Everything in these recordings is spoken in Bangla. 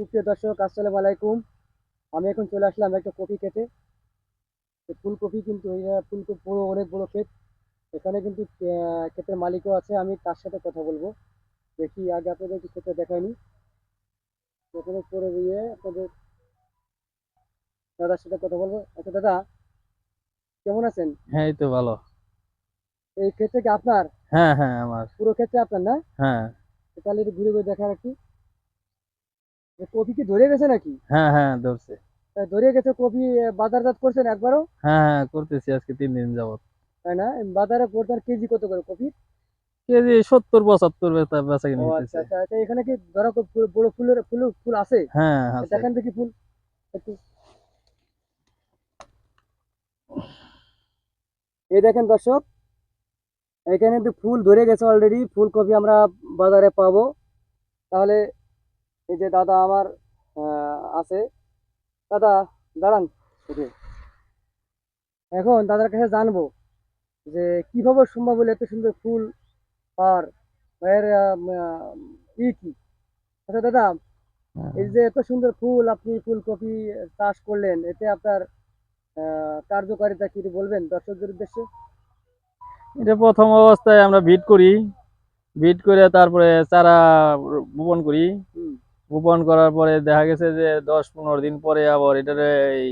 সুপ্রিয় দর্শক আসসালামু আলাইকুম। আমি এখন চলে আসলাম একটা কপি খেতে। ফুলকপি কিন্তু ফুলকপি পুরো অনেক বড় ক্ষেত। এখানে কিন্তু ক্ষেতের মালিকও আছে আমি তার সাথে কথা বলব। দেখি আগে আপনাদের কি ক্ষেতে দেখাইনি প্রথমে পরে গিয়ে আপনাদের দাদার সাথে কথা বলব। আচ্ছা দাদা কেমন আছেন? হ্যাঁ এই তো ভালো। এই ক্ষেতটা কি আপনার? হ্যাঁ হ্যাঁ আমার। পুরো ক্ষেতটা আপনার না? হ্যাঁ। তাহলে একটু ঘুরে ঘুরে দেখার একটু। কপি কি ধরে গেছে নাকি? হ্যাঁ হ্যাঁ ধরছে। ধরে গেছে কপি বাজারজাত করছেন একবারও? হ্যাঁ হ্যাঁ করতেছি আজকে তিন দিন যাবত তাই না? বাজারে বর্তমান কেজি কত করে কপি? কেজি সত্তর পঁচাত্তর বেচা কিনে আচ্ছা আচ্ছা আচ্ছা এখানে কি ধরো বড় ফুলের ফুল ফুল আছে? হ্যাঁ আছে। দেখেন দেখি ফুল। এই দেখেন দর্শক এখানে ফুল ধরে গেছে অলরেডি ফুলকপি আমরা বাজারে পাবো। তাহলে এই যে দাদা আমার আছে। দাদা দাঁড়ান। এখন দাদার কাছে জানব যে কীভাবে সম্ভব হলো এত সুন্দর ফুল আর এর ই কি? আচ্ছা দাদা হ্যাঁ। এই যে এত সুন্দর ফুল আপনি ফুলকপি চাষ করলেন এতে আপনার কার্যকারিতা কি বলবেন দর্শকদের উদ্দেশ্যে? এটা প্রথম অবস্থায় আমরা ভিট করি। ভিট করে তারপরে চারা বপন করি। বপন করার পরে দেখা গেছে যে দশ পনেরো দিন পরে আবার এটারে এই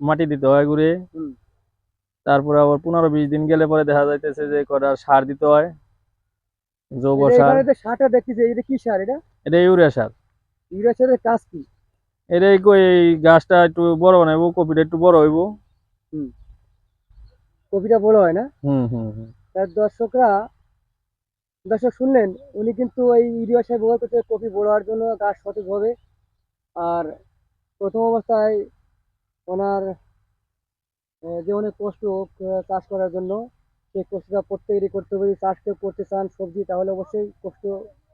মাটি দিতে হয় ঘুরে তারপরে আবার পনেরো বিশ দিন গেলে পরে দেখা যাইতেছে যে কটা সার দিতে হয়। জৈব সার। সারটা দেখতেছি এটা কি সার এটা? এটা ইউরিয়া সার। ইউরিয়া সারের কাজ কি? এটাই কই এই গাছটা একটু বড় বানাইবো কপিটা একটু বড় হইব। কপিটা বড় হয় না? হুম হুম হুম। তার দর্শকরা দর্শক, শুনলেন? উনি কিন্তু এই ইউরিয়া সার ব্যবহার করতে কপি বড় হওয়ার জন্য গাছ সঠিক হবে। আর প্রথম অবস্থায় ওনার যে অনেক কষ্ট চাষ করার জন্য, সেই কষ্টটা প্রত্যেকেরই করতে হবে। চাষ কেউ করতে চান সবজি, তাহলে অবশ্যই কষ্ট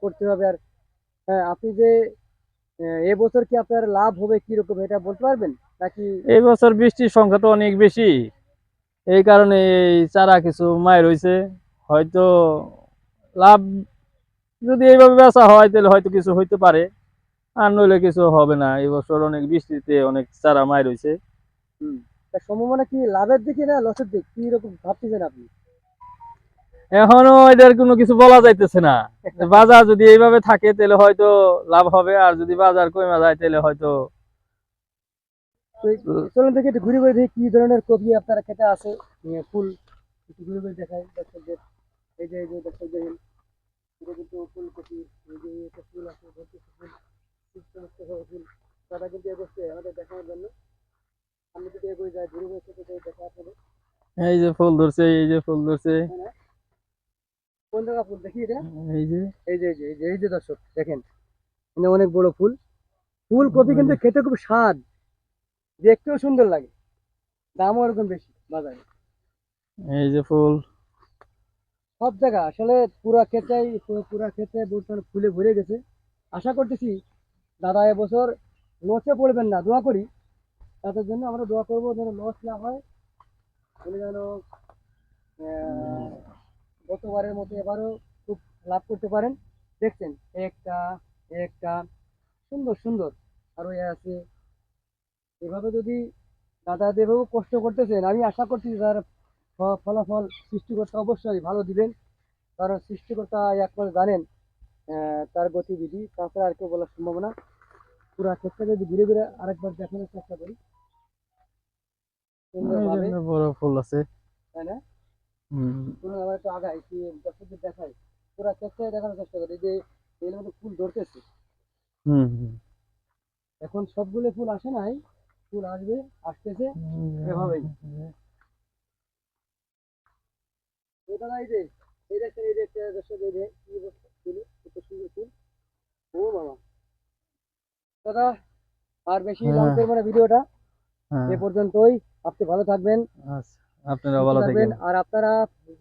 করতে হবে। আর হ্যাঁ আপনি যে এবছর কি আপনার লাভ হবে কীরকম এটা বলতে পারবেন? নাকি এই বছর বৃষ্টির সংখ্যা তো অনেক বেশি। এই কারণে এই চারা কিছু মায়ের হয়েছে হয়তো লাভ যদি এইভাবে বেচা হয় তাহলে হয়তো কিছু হইতে পারে। আর নইলে কিছু হবে না। এই বছর অনেক বৃষ্টিতে অনেক চারা হুম। তার সম্ভাবনা কি লাভের দিকে না লসের দিক? কি রকম ভাবতেছেন আপনি? এখনও এদের কোনো কিছু বলা যাইতেছে না। বাজার যদি এইভাবে থাকে তাহলে হয়তো লাভ হবে। আর যদি বাজার কমে যায় তাহলে হয়তো চলুন দেখি একটু ঘুরে ঘুরে দেখি কি ধরনের কপি আপনারা খেতে আছে। ফুল ঘুরে ঘুরে দেখাই। দর্শকদের এই যে এই যে দর্শক দেখেন এটা কিন্তু ফুলকপি এই যে একটা ফুল আছে ভর্তি ফুল সমস্ত ফুল। তারা কিন্তু এগোচ্ছে আমাদের দেখানোর জন্য। আমি যদি এগোই যাই ঘুরে চাই দেখা এই যে ফুল ধরছে এই যে ফুল ধরছে। কোন জায়গা ফুল? দেখি এটা। এই যে। এই যে এই যে এই যে দর্শক দেখেন। এখানে অনেক বড় ফুল। ফুলকপি কিন্তু খেতে খুব স্বাদ। দেখতেও সুন্দর লাগে। দামও ওরকম বেশি বাজারে। এই যে ফুল। সব জায়গা, আসলে পুরা ক্ষেতেই পুরা ক্ষেতে বর্তমানে ফুলে ভরে গেছে। আশা করতেছি দাদা এবছর লসে পড়বেন না, দোয়া করি। তাদের জন্য আমরা দোয়া করব যেন লস না হয় উনি যেন গতবারের মতো এবারও খুব লাভ করতে পারেন। দেখছেন, একটা একটা, সুন্দর সুন্দর। আরও এ আছে। এভাবে যদি দাদা যেভাবে কষ্ট করতেছেন, আমি আশা করছি তার ফলাফল সৃষ্টিকর্তা অবশ্যই ভালো দিবেন। কারণ সৃষ্টিকর্তা একবার জানেন তার গতিবিধি। তাছাড়া আর কেউ বলার সম্ভাবনা। পুরা ক্ষেত্রে যদি ঘুরে ঘুরে আরেকবার দেখানোর চেষ্টা করি। এই সুন্দরভাবে যে বড় ফুল আছে। তাই না? পুরো আবার একটু আগাই কি দর্শকদের দেখাই। পুরা ক্ষেত্রে দেখানোর চেষ্টা করি। যে এর মধ্যে ফুল ধরতেছে। হুম হুম। এখন সবগুলো ফুল আসে নাই। ফুল আসবে আসতেছে এভাবেই। দাদা এই যে এই দেখছেন এই যে একটা দর্শক এই যে কি ফুল কত সুন্দর ফুল ও বাবা। দাদা আর বেশি লং হ্যাঁ। করব না ভিডিওটা। হ্যাঁ, এ পর্যন্তই। আপনি ভালো থাকবেন। আচ্ছা আপনারা ভালো থাকবেন। আর আপনারা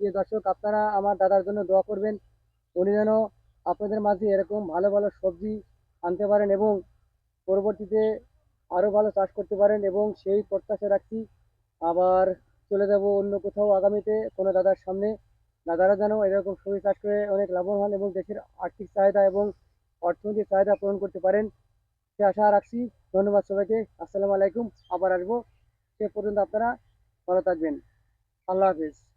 যে দর্শক আপনারা আমার দাদার জন্য দোয়া করবেন। উনি যেন আপনাদের মাঝে এরকম ভালো ভালো সবজি আনতে পারেন এবং পরবর্তীতে আরও ভালো চাষ করতে পারেন এবং সেই প্রত্যাশা রাখছি। আবার চলে যাব অন্য কোথাও আগামীতে কোনো দাদার সামনে। দাদারা যেন এরকম সবজি চাষ করে অনেক লাভবান এবং দেশের আর্থিক চাহিদা এবং অর্থনৈতিক চাহিদা পূরণ করতে পারেন। সে আশা রাখছি। ধন্যবাদ সবাইকে। আসসালামু আলাইকুম। আবার আসব। সে পর্যন্ত আপনারা ভালো থাকবেন। আল্লাহ হাফিজ।